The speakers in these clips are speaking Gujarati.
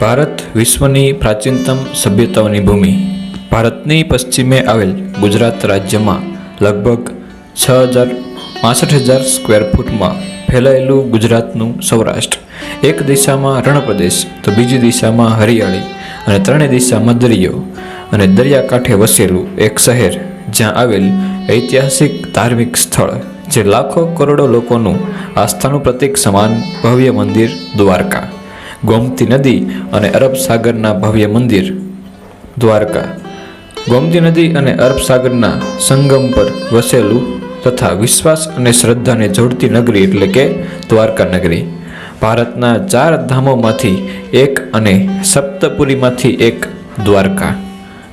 ભારત વિશ્વની પ્રાચીનતમ સભ્યતાઓની ભૂમિ. ભારતની પશ્ચિમે આવેલ ગુજરાત રાજ્યમાં લગભગ છ હજાર પાસઠ હજાર સ્ક્વેર ફૂટમાં ફેલાયેલું ગુજરાતનું સૌરાષ્ટ્ર. એક દિશામાં રણપ્રદેશ, તો બીજી દિશામાં હરિયાળી અને ત્રણેય દિશામાં દરિયો અને દરિયાકાંઠે વસેલું એક શહેર જ્યાં આવેલ ઐતિહાસિક ધાર્મિક સ્થળ જે લાખો કરોડો લોકોનું આસ્થાનું પ્રતીક સમાન ભવ્ય મંદિર દ્વારકા. ગોમતી નદી અને અરબ સાગરના ભવ્ય મંદિર. દ્વારકા. ગોમતી નદી અને અરબ સાગરના સંગમ પર વસેલું તથા વિશ્વાસ અને શ્રદ્ધાને જોડતી નગરી એટલે કે દ્વારકા નગરી. ભારતના ચાર ધામોમાંથી એક અને સપ્તપુરીમાંથી એક દ્વારકા.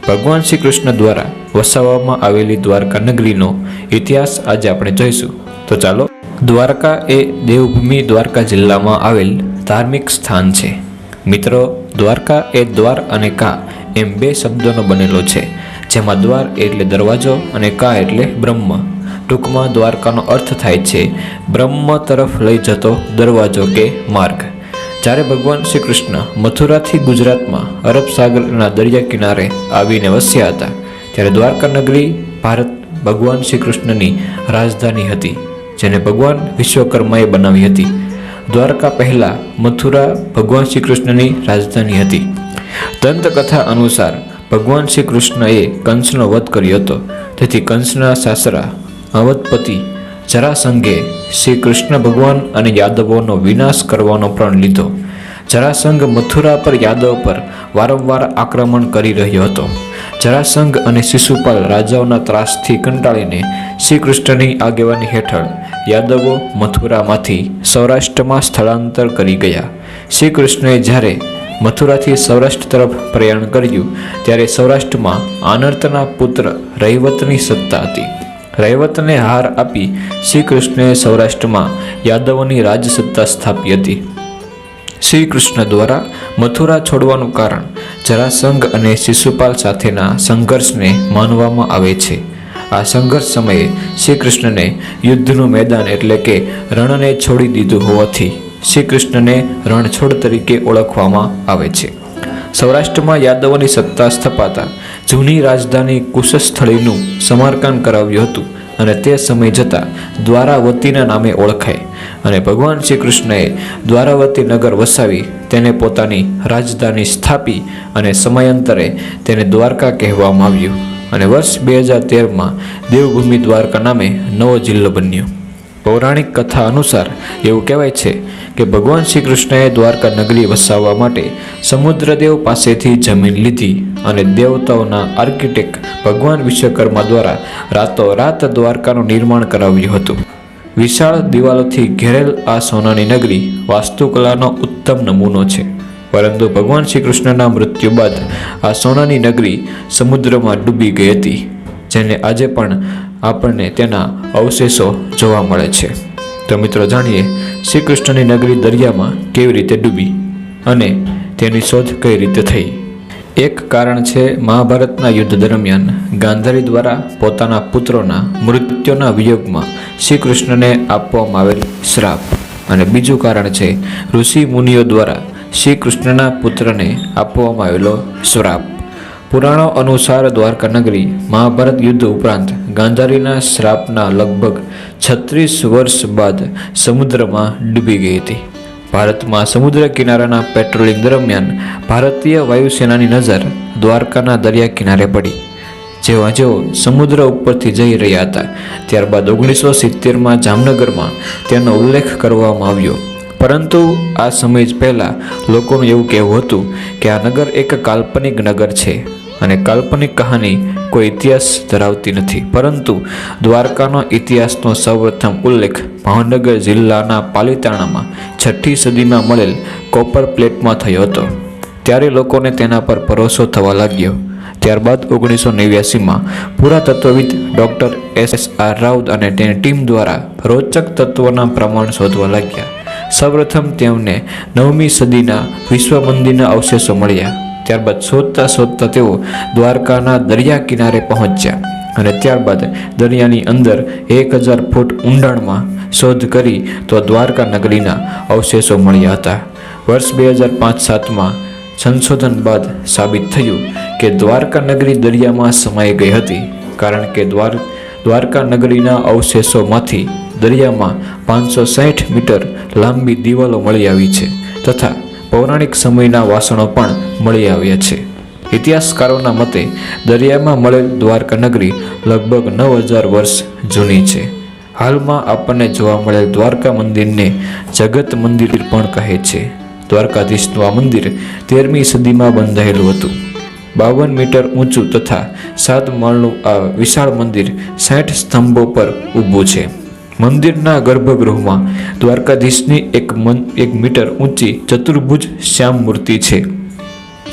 ભગવાન શ્રી કૃષ્ણ દ્વારા વસાવવામાં આવેલી દ્વારકા નગરીનો ઇતિહાસ આજે આપણે જોઈશું. તો ચાલો દ્વારકા એ દેવભૂમિ દ્વારકા જિલ્લામાં આવેલ ધાર્મિક સ્થાન છે. મિત્રો, દ્વારકા એ દ્વાર અને કા એમ બે શબ્દોનો બનેલો છે. જેમાં દ્વાર એટલે દરવાજો અને કા એટલે બ્રહ્મ. ટૂંકમાં દ્વારકાનો અર્થ થાય છે, બ્રહ્મ તરફ લઈ જતો દરવાજો કે માર્ગ. જ્યારે ભગવાન શ્રી કૃષ્ણ મથુરાથી ગુજરાતમાં અરબ સાગરના દરિયા કિનારે આવીને વસ્યા હતા, ત્યારે દ્વારકા નગરી ભારત ભગવાન શ્રી કૃષ્ણની રાજધાની હતી. જેને ભગવાન વિશ્વકર્માએ બનાવી હતી. દ્વારકા પહેલાં મથુરા ભગવાન શ્રી કૃષ્ણની રાજધાની હતી. દંતકથા અનુસાર ભગવાન શ્રી કૃષ્ણએ કંસનો વધ કર્યો હતો. તેથી કંસના સાસરા અવધપતિ જરાસંઘે શ્રી કૃષ્ણ ભગવાન અને યાદવોનો વિનાશ કરવાનો પ્રણ લીધો. જરાસંઘ મથુરા પર યાદવ પર વારંવાર આક્રમણ કરી રહ્યો હતો. જરાસંઘ અને શિશુપાલ રાજાઓના ત્રાસથી કંટાળીને શ્રી કૃષ્ણની આગેવાની હેઠળ યાદવો મથુરામાંથી સૌરાષ્ટ્રમાં સ્થળાંતર કરી ગયા. શ્રી કૃષ્ણએ જ્યારે મથુરાથી સૌરાષ્ટ્ર તરફ પ્રયાણ કર્યું, ત્યારે સૌરાષ્ટ્રમાં આનર્તના પુત્ર રૈવતની સત્તા હતી. રૈવતને હાર આપી શ્રી કૃષ્ણએ સૌરાષ્ટ્રમાં યાદવોની રાજસત્તા સ્થાપી હતી. શ્રી કૃષ્ણ દ્વારા મથુરા છોડવાનું કારણ જરાસંઘ અને શિશુપાલ સાથેના સંઘર્ષને માનવામાં આવે છે. આ સંઘર્ષ સમયે શ્રી કૃષ્ણને યુદ્ધનું મેદાન એટલે કે રણને છોડી દીધું હોવાથી શ્રી કૃષ્ણને રણછોડ તરીકે ઓળખવામાં આવે છે. સૌરાષ્ટ્રમાં યાદવોની સત્તા સ્થપાતા જૂની રાજધાની કુશસ્થળીનું સમારકામ કરાવ્યું હતું અને તે સમય જતાં દ્વારાવતીના નામે ઓળખાય અને ભગવાન શ્રી કૃષ્ણએ દ્વારાવતી નગર વસાવી તેને પોતાની રાજધાની સ્થાપી અને સમયાંતરે તેને દ્વારકા કહેવામાં આવ્યું. અને વર્ષ બે હજાર તેરમાં દેવભૂમિ દ્વારકા નામે નવો જિલ્લો બન્યો. પૌરાણિક કથા અનુસાર એવું કહેવાય છે કે ભગવાન શ્રી કૃષ્ણએ દ્વારકા નગરી વસાવવા માટે સમુદ્રદેવ પાસેથી જમીન લીધી અને દેવતાઓના આર્કિટેક્ટ ભગવાન વિશ્વકર્મા દ્વારા રાતોરાત દ્વારકાનું નિર્માણ કરાવ્યું હતું. વિશાળ દિવાલોથી ઘેરેલ આ સોનાની નગરી વાસ્તુકલાનો ઉત્તમ નમૂનો છે. પરંતુ ભગવાન શ્રી કૃષ્ણના મૃત્યુ બાદ આ સોનાની નગરી સમુદ્રમાં ડૂબી ગઈ હતી, જેને આજે પણ આપણને તેના અવશેષો જોવા મળે છે. તો મિત્રો જાણીએ શ્રી કૃષ્ણની નગરી દરિયામાં કેવી રીતે ડૂબી અને તેની શોધ કઈ રીતે થઈ? એક કારણ છે મહાભારતના યુદ્ધ દરમિયાન ગાંધારી દ્વારા પોતાના પુત્રોના મૃત્યુના વિયોગમાં શ્રી કૃષ્ણને આપવામાં આવેલ શ્રાપ. અને બીજું કારણ છે ઋષિ મુનિઓ દ્વારા શ્રી કૃષ્ણના પુત્રને આપવામાં આવેલો શ્રાપ પુરાણો અનુસાર દ્વારકા નગરી મહાભારત યુદ્ધ ઉપરાંત ગાંધારીના શ્રાપના લગભગ છત્રીસ વર્ષ બાદ સમુદ્રમાં ડૂબી ગઈ હતી. ભારતમાં સમુદ્ર કિનારાના પેટ્રોલિંગ દરમિયાન ભારતીય વાયુસેનાની નજર દ્વારકાના દરિયા કિનારે પડી. જેવા જેઓ સમુદ્ર ઉપરથી જઈ રહ્યા હતા, ત્યારબાદ ઓગણીસો સિત્તેરમાં જામનગરમાં તેનો ઉલ્લેખ કરવામાં આવ્યો. પરંતુ આ સમય જ પહેલાં લોકોનું એવું કહેવું હતું કે આ નગર એક કાલ્પનિક નગર છે અને કાલ્પનિક કહાની કોઈ ઇતિહાસ ધરાવતી નથી. પરંતુ દ્વારકાનો ઇતિહાસનો સૌપ્રથમ ઉલ્લેખ ભાવનગર જિલ્લાના પાલિતાણામાં છઠ્ઠી સદીમાં મળેલ કોપર પ્લેટમાં થયો હતો. ત્યારે લોકોને તેના પર ભરોસો થવા લાગ્યો. ત્યારબાદ ઓગણીસો નેવ્યાસીમાં પુરાતત્વવિદ doctor S S R Raut અને તેની ટીમ દ્વારા રોચક તત્વોના પ્રમાણ શોધવા લાગ્યા. સૌપ્રથમ તેમને નવમી સદીના વિશ્વ મંદિરના અવશેષો મળ્યા. ત્યારબાદ શોધતા શોધતા તેઓ દ્વારકાના દરિયા કિનારે પહોંચ્યા અને ત્યારબાદ દરિયાની અંદર એક હજાર ફૂટ ઊંડાણમાં શોધ કરી તો દ્વારકા નગરીના અવશેષો મળ્યા હતા. વર્ષ બે હજાર પાંચ સાતમાં સંશોધન બાદ સાબિત થયું કે દ્વારકા નગરી દરિયામાં સમાઈ ગઈ હતી, કારણ કે દ્વાર, દ્વારકા નગરીના અવશેષોમાંથી દરિયામાં પાંચસો સાઠ મીટર લાંબી દિવાલો મળી આવી છે તથા પૌરાણિક સમયના વાસણો પણ મળી આવ્યા છે. ઇતિહાસકારોના મતે દરિયામાં મળેલ દ્વારકા નગરી લગભગ નવ હજાર વર્ષ જૂની છે. હાલમાં આપણને જોવા મળેલ દ્વારકા મંદિરને જગત મંદિર પણ કહે છે. દ્વારકાધીશનું આ મંદિર તેરમી સદીમાં બંધાયેલું હતું. બાવન મીટર ઊંચું તથા સાત માળનું આ વિશાળ મંદિર સાઠ સ્તંભો પર ઊભું છે. મંદિરના ગર્ભગૃહમાં દ્વારકાધીશની એક મન, એક મીટર ઊંચી ચતુર્ભુજ શ્યામ મૂર્તિ છે.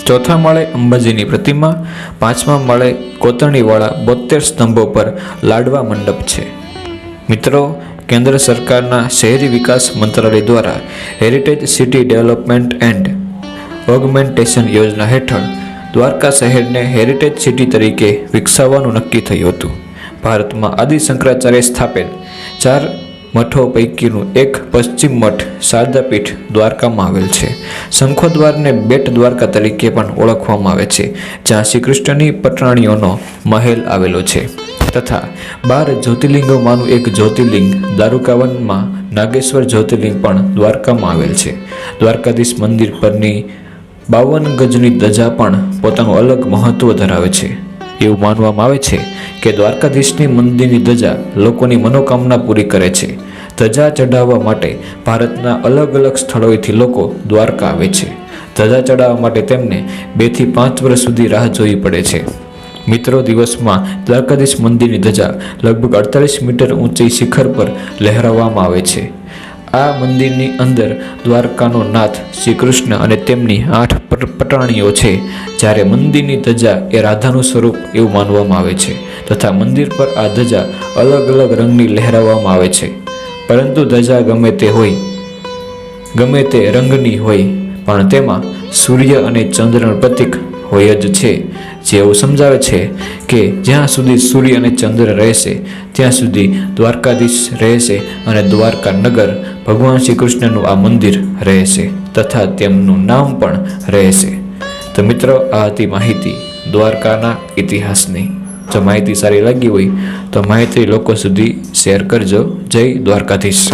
ચોથા માળે અંબાજીની પ્રતિમા, પાંચમા માળે કોતરણીવાળા બોતેર સ્તંભો પર લાડવા મંડપ છે. મિત્રો, કેન્દ્ર સરકારના શહેરી વિકાસ મંત્રાલય દ્વારા heritage city development and augmentation યોજના હેઠળ દ્વારકા શહેરને હેરિટેજ સિટી તરીકે વિકસાવવાનું નક્કી થયું હતું. ભારતમાં આદિ શંકરાચાર્ય સ્થાપેલ ચાર મઠો પૈકીનું એક પશ્ચિમ મઠ શારદાપીઠ દ્વારકામાં આવેલ છે. શંખોદ્વારને બેટ દ્વારકા તરીકે પણ ઓળખવામાં આવે છે, જ્યાં શ્રી કૃષ્ણની પટરાણીઓનો મહેલ આવેલો છે. તથા બાર જ્યોતિર્લિંગોમાંનું એક જ્યોતિર્લિંગ દ્વારકાવનમાં નાગેશ્વર જ્યોતિર્લિંગ પણ દ્વારકામાં આવેલ છે. દ્વારકાધીશ મંદિર પરની બાવન ગજની ધજા પણ પોતાનું અલગ મહત્વ ધરાવે છે. એવું માનવામાં આવે છે કે દ્વારકાધીશની મંદિરની ધજા લોકોની મનોકામના પૂરી કરે છે. ધજા ચઢાવવા માટે ભારતના અલગ અલગ સ્થળોએથી લોકો દ્વારકા આવે છે. ધજા ચઢાવવા માટે તેમને બેથી પાંચ વર્ષ સુધી રાહ જોવી પડે છે. મિત્રો, દિવસમાં દ્વારકાધીશ મંદિરની ધજા લગભગ અડતાલીસ મીટર ઊંચી શિખર પર લહેરાવવામાં આવે છે. આ મંદિરની અંદર દ્વારકાનો નાથ શ્રી કૃષ્ણ અને તેમની આઠ પટાણીઓ છે. જ્યારે મંદિરની ધજા એ રાધાનું સ્વરૂપ એવું માનવામાં આવે છે તથા મંદિર પર આ ધજા અલગ અલગ રંગની લહેરાવવામાં આવે છે. પરંતુ ધજા ગમે તે હોય, ગમે તે રંગની હોય, પણ તેમાં સૂર્ય અને ચંદ્રનું પ્રતીક હોય જ છે. જે એવું સમજાવે છે કે જ્યાં સુધી સૂર્ય અને ચંદ્ર રહેશે, ત્યાં સુધી દ્વારકાધીશ રહેશે અને દ્વારકા નગર ભગવાન શ્રી કૃષ્ણનું આ મંદિર રહેશે તથા તેમનું નામ પણ રહેશે. તો મિત્રો, આ હતી માહિતી દ્વારકાના ઇતિહાસની. જો માહિતી સારી લાગી હોય તો માહિતી લોકો સુધી શેર કરજો. જય દ્વારકાધીશ.